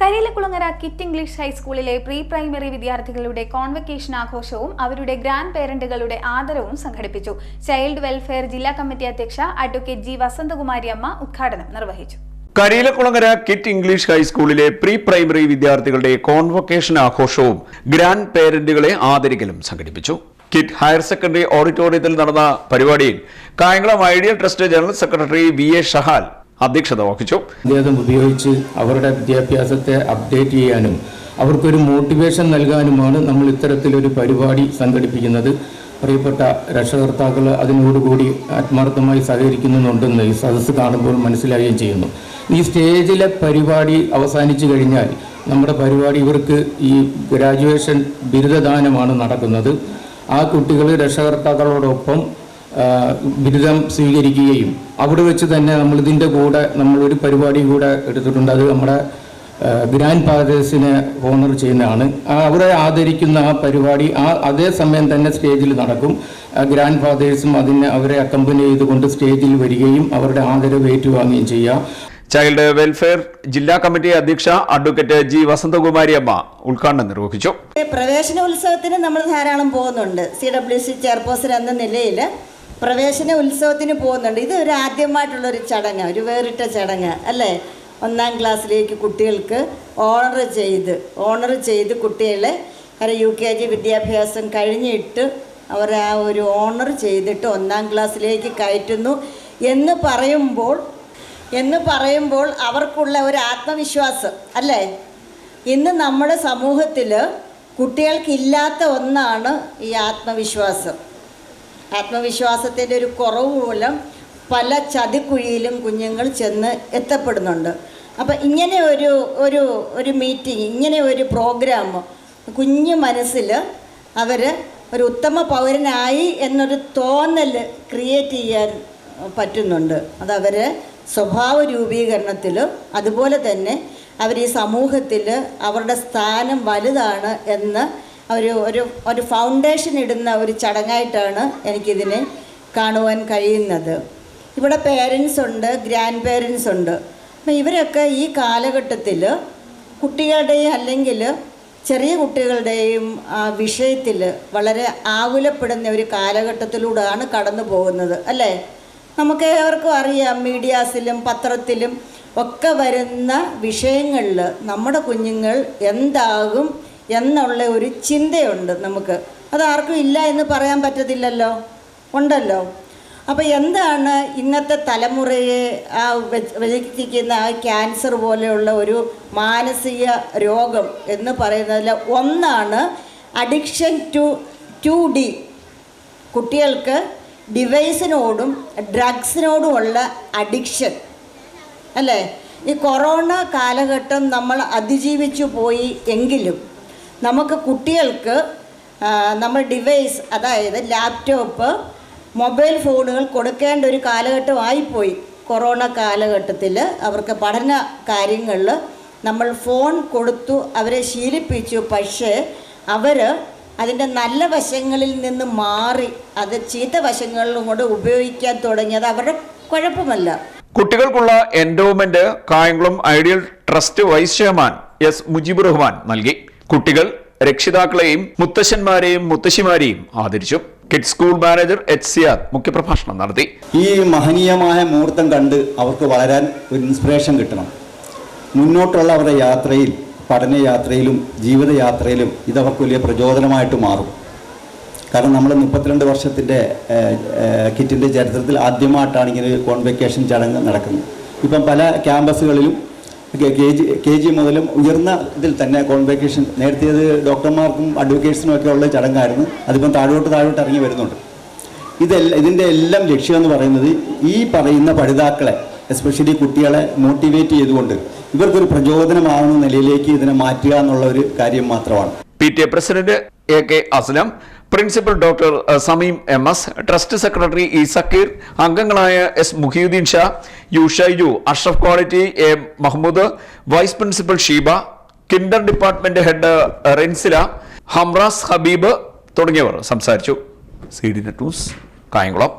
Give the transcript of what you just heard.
Kariyilakulangara kit English ഹൈസ്കൂളിലെ pre primary വിദ്യാർത്ഥികളുടെ convocation ആഘോഷവും അവരുടെ ഗ്രാൻഡ് പേരന്റുകളുടെ ആദരവും സംഘടിപ്പിച്ചു. ചൈൽഡ് വെൽഫെയർ ജില്ലാ കമ്മിറ്റി അധ്യക്ഷ അഡ്വക്കേറ്റ് ജി വസന്തകുമാരി അമ്മ ഉദ്ഘാടനം നിർവഹിച്ചു. കരിയിലക്കുളങ്ങര കിറ്റ് ഇംഗ്ലീഷ് ഹൈസ്കൂളിലെ പ്രീ പ്രൈമറി വിദ്യാർത്ഥികളുടെ കോൺവൊക്കേഷൻ ആഘോഷവും ഗ്രാൻഡ് പേരന്റുകളെ ആദരിക്കലും സംഘടിപ്പിച്ചു. കിറ്റ് ഹയർ സെക്കൻഡറി ഓഡിറ്റോറിയത്തിൽ നടന്ന പരിപാടിയിൽ Kayamkulam ideal trust general secretary V A Shahal അധ്യക്ഷത വഹിച്ചു. അദ്ദേഹം ഉപയോഗിച്ച് അവരുടെ വിദ്യാഭ്യാസത്തെ അപ്ഡേറ്റ് ചെയ്യാനും അവർക്കൊരു മോട്ടിവേഷൻ നൽകാനുമാണ് നമ്മൾ ഇത്തരത്തിലൊരു പരിപാടി സംഘടിപ്പിക്കുന്നത്. പ്രിയപ്പെട്ട രക്ഷകർത്താക്കൾ അതിനോടുകൂടി ആത്മാർത്ഥമായി സഹകരിക്കുന്നുണ്ടെന്ന് ഈ സദസ്സ് കാണുമ്പോൾ മനസ്സിലാവുകയും ചെയ്യുന്നു. ഈ സ്റ്റേജിലെ പരിപാടി അവസാനിച്ചു കഴിഞ്ഞാൽ നമ്മുടെ പരിപാടി ഇവർക്ക് ഈ ഗ്രാജുവേഷൻ ബിരുദദാനമാണ് നടക്കുന്നത്. ആ കുട്ടികൾ രക്ഷകർത്താക്കളോടൊപ്പം ബിരുദം സ്വീകരിക്കുകയും അവിടെ വെച്ച് തന്നെ നമ്മൾ ഇതിന്റെ കൂടെ നമ്മളൊരു പരിപാടി കൂടെ എടുത്തിട്ടുണ്ട്. അത് നമ്മുടെ ഗ്രാൻഡ് ഫാദേഴ്സിനെ ഓണർ ചെയ്യുന്നതാണ്. അവരെ ആദരിക്കുന്ന ആ പരിപാടി ആ അതേ സമയം തന്നെ സ്റ്റേജിൽ നടക്കും. ഗ്രാൻഡ് ഫാദേഴ്സും അതിനെ അവരെ അക്കമ്പനി ചെയ്തുകൊണ്ട് സ്റ്റേജിൽ വരികയും അവരുടെ ആദരവ് ഏറ്റുവാങ്ങുകയും ചെയ്യാം. ചൈൽഡ് വെൽഫെയർ ജില്ലാ കമ്മിറ്റി അധ്യക്ഷ അഡ്വക്കേറ്റ് ജി വസന്തകുമാരി അമ്മ ഉദ്ഘാടനം നിർവഹിച്ചു. പ്രവേശനോത്സവത്തിന് നമ്മൾ ധാരാളം പോകുന്നുണ്ട്. സി ഡബ്ല്യു സി ചെയർപേഴ്സൺ എന്ന നിലയിൽ പ്രവേശന ഉത്സവത്തിന് പോകുന്നുണ്ട്. ഇത് ഒരു ആദ്യമായിട്ടുള്ളൊരു ചടങ്ങ് ഒരു വേറിട്ട ചടങ്ങ് അല്ലേ? ഒന്നാം ക്ലാസ്സിലേക്ക് കുട്ടികൾക്ക് ഓണർ ചെയ്ത് ഓണർ ചെയ്ത് കുട്ടികളെ അവരെ യു കെ ജി വിദ്യാഭ്യാസം കഴിഞ്ഞിട്ട് അവർ ആ ഒരു ഓണർ ചെയ്തിട്ട് ഒന്നാം ക്ലാസ്സിലേക്ക് കയറ്റുന്നു. എന്ന് പറയുമ്പോൾ എന്ന് പറയുമ്പോൾ അവർക്കുള്ള ഒരു ആത്മവിശ്വാസം അല്ലേ? ഇന്ന് നമ്മുടെ സമൂഹത്തിൽ കുട്ടികൾക്കില്ലാത്ത ഒന്നാണ് ഈ ആത്മവിശ്വാസം. ആത്മവിശ്വാസത്തിന്റെ ഒരു കുറവ് മൂലം പല ചതിക്കുഴിയിലും കുഞ്ഞുങ്ങൾ ചെന്ന് എത്തപ്പെടുന്നുണ്ട്. അപ്പം ഇങ്ങനെ ഒരു ഒരു ഒരു മീറ്റിംഗ് ഇങ്ങനെ ഒരു പ്രോഗ്രാം കുഞ്ഞു മനസ്സിൽ അവർ ഒരു ഉത്തമ പൗരനായി എന്നൊരു തോന്നൽ ക്രിയേറ്റ് ചെയ്യാൻ പറ്റുന്നുണ്ട്. അതവർ സ്വഭാവ രൂപീകരണത്തിലും അതുപോലെ തന്നെ അവർ ഈ സമൂഹത്തിൽ അവരുടെ സ്ഥാനം വലുതാണ് എന്ന് ഒരു ഒരു ഒരു ഫൗണ്ടേഷൻ ഇടുന്ന ഒരു ചടങ്ങായിട്ടാണ് എനിക്കിതിനെ കാണുവാൻ കഴിയുന്നത്. ഇവിടെ പേരൻസ് ഉണ്ട് ഗ്രാൻഡ് പേരൻസ് ഉണ്ട്. അപ്പം ഇവരൊക്കെ ഈ കാലഘട്ടത്തിൽ കുട്ടികളുടെയും അല്ലെങ്കിൽ ചെറിയ കുട്ടികളുടെയും ആ വിഷയത്തിൽ വളരെ ആകുലപ്പെടുന്ന ഒരു കാലഘട്ടത്തിലൂടെയാണ് കടന്നു പോകുന്നത് അല്ലേ? നമുക്ക് ഏവർക്കും അറിയാം മീഡിയാസിലും പത്രത്തിലും ഒക്കെ വരുന്ന വിഷയങ്ങളിൽ നമ്മുടെ കുഞ്ഞുങ്ങൾ എന്താകും എന്നുള്ള ഒരു ചിന്തയുണ്ട് നമുക്ക്. അത് ആർക്കും ഇല്ല എന്ന് പറയാൻ പറ്റത്തില്ലല്ലോ. ഉണ്ടല്ലോ. അപ്പോൾ എന്താണ് ഇന്നത്തെ തലമുറയെ ആ വ്യക്തിക്കുന്ന ആ ക്യാൻസർ പോലെയുള്ള ഒരു മാനസിക രോഗം എന്ന് പറയുന്നതിൽ ഒന്നാണ് അഡിക്ഷൻ ടു ടു ഡി. കുട്ടികൾക്ക് ഡിവൈസിനോടും ഡ്രഗ്സിനോടുമുള്ള അഡിക്ഷൻ. അല്ലേ? ഈ കൊറോണ കാലഘട്ടം നമ്മൾ അതിജീവിച്ചു പോയി എങ്കിലും നമുക്ക് കുട്ടികൾക്ക് നമ്മൾ ഡിവൈസ് അതായത് ലാപ്ടോപ്പ് മൊബൈൽ ഫോണുകൾ കൊടുക്കേണ്ട ഒരു കാലഘട്ടമായിപ്പോയി. കൊറോണ കാലഘട്ടത്തിൽ അവർക്ക് പഠന കാര്യങ്ങളിൽ നമ്മൾ ഫോൺ കൊടുത്തു അവരെ ശീലിപ്പിച്ചു. പക്ഷേ അവർ അതിന്റെ നല്ല വശങ്ങളിൽ നിന്ന് മാറി അത് ചീത്ത വശങ്ങളിലും കൂടെ ഉപയോഗിക്കാൻ തുടങ്ങിയത് അവരുടെ കുഴപ്പമല്ല. കുട്ടികൾക്കുള്ള endowment Kayamkulam ideal trust vice chairman S Mujeeb Rahman നൽകി. കുട്ടികൾ രക്ഷിതാക്കളെയും മുത്തശ്ശന്മാരെയും മുത്തശ്ശിമാരെയും ആദരിച്ചു. Kid school manager H C R മുഖ്യപ്രഭാഷണം നടത്തി. ഈ മഹനീയമായ മുഹൂർത്തം കണ്ട് അവർക്ക് വളരാൻ ഒരു ഇൻസ്പിറേഷൻ കിട്ടണം. മുന്നോട്ടുള്ള അവരുടെ യാത്രയിൽ പഠനയാത്രയിലും ജീവിതയാത്രയിലും ഇതവർക്ക് വലിയ പ്രചോദനമായിട്ട് മാറും. കാരണം നമ്മൾ മുപ്പത്തിരണ്ട് വർഷത്തിന്റെ കിറ്റിന്റെ ചരിത്രത്തിൽ ആദ്യമായിട്ടാണ് ഇങ്ങനെ കോൺവെക്കേഷൻ ചടങ്ങ് നടക്കുന്നത്. ഇപ്പം പല ക്യാമ്പസുകളിലും കെ ജി കെ ജി മുതലും ഉയർന്ന ഇതിൽ തന്നെ കോൺവെക്കേഷൻ നേരത്തേത് ഡോക്ടർമാർക്കും അഡ്വക്കേറ്റ്സിനും ഒക്കെ ഉള്ള ചടങ്ങായിരുന്നു. അതിപ്പം താഴോട്ട് താഴോട്ട് ഇറങ്ങി വരുന്നുണ്ട്. ഇതെല്ലാം ഇതിന്റെ എല്ലാം ലക്ഷ്യം എന്ന് പറയുന്നത് ഈ പറയുന്ന പഠിതാക്കളെ എസ്പെഷ്യലി കുട്ടികളെ മോട്ടിവേറ്റ് ചെയ്തുകൊണ്ട് ഇവർക്കൊരു പ്രചോദനമാകുന്ന നിലയിലേക്ക് ഇതിനെ മാറ്റുക എന്നുള്ള ഒരു കാര്യം മാത്രമാണ്. P T A president A K Aslam principal doctor Sameem M S trust secretary E Zakir അംഗങ്ങളായ S Muhiyuddin Sha U Shaiju Ashraf quality A Mahmood vice principal Sheeba kinder department head Rensila Hamraz Habeeb തുടങ്ങിയവർ സംസാരിച്ചു. C D news Kayamkulam.